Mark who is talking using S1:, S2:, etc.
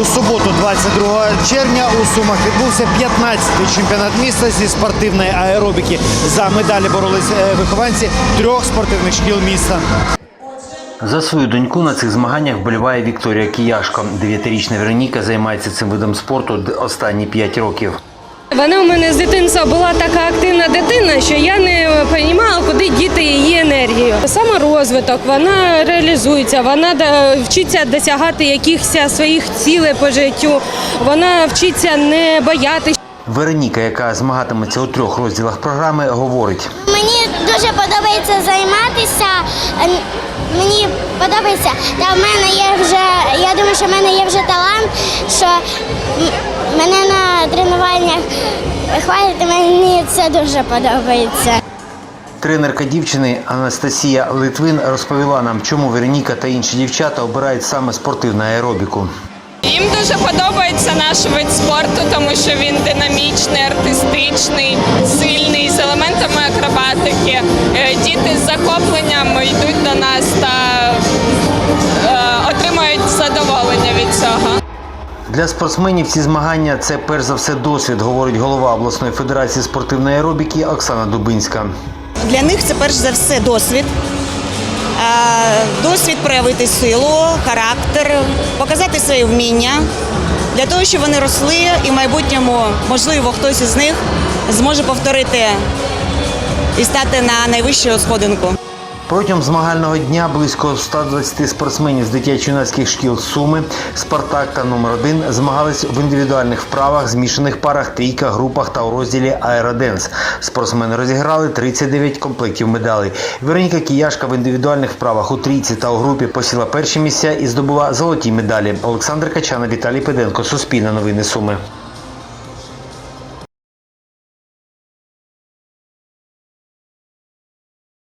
S1: У суботу, 22 червня, у Сумах відбувся 15-й чемпіонат міста зі спортивної аеробіки. За медалі боролись е, вихованці трьох спортивних шкіл міста.
S2: За свою доньку на цих змаганнях вболіває Вікторія Кияшко. Дев'ятирічна Вероніка займається цим видом спорту останні п'ять років.
S3: Вона у мене з дитинства була така активна дитина, що я не розуміла, куди діти її енергію. Саморозвиток, вона реалізується, вона вчиться досягати якихось своїх цілей по життю, вона вчиться не боятися.
S2: Вероніка, яка змагатиметься у трьох розділах програми, говорить:
S4: Мені дуже подобається займатися. Мені подобається, та в мене є вже. Я думаю, що в мене є вже талант, що мене на тренуваннях хвалять, мені це дуже подобається.
S2: Тренерка дівчини Анастасія Литвин розповіла нам, чому Вероніка та інші дівчата обирають саме спортивну аеробіку.
S5: Їм дуже подобається наш вид спорту, тому що він динамічний, артистичний, сильний, з елементами акробатики. Е, Діти з захопленням йдуть до нас та е, отримують задоволення від цього.
S2: Для спортсменів ці змагання це перш за все досвід, говорить голова обласної федерації спортивної аеробіки Оксана Дубинська.
S6: Для них це перш за все досвід. Е, Досвід проявити силу, характер, показати свої вміння для того, щоб вони росли і в майбутньому, можливо, хтось із них зможе повторити і стати на найвищу сходинку.
S2: Протягом змагального дня близько 120 спортсменів з дитячо-юнацьких шкіл Суми, Спартак та номер 1 змагались в індивідуальних вправах, змішаних парах, трійках, групах та у розділі Аероденс. Спортсмени розіграли 39 комплектів медалей. Вероніка Кияшка в індивідуальних вправах у трійці та у групі посіла перші місця і здобула золоті медалі. Олександр Качана, Віталій Педенко, Суспільне новини Суми.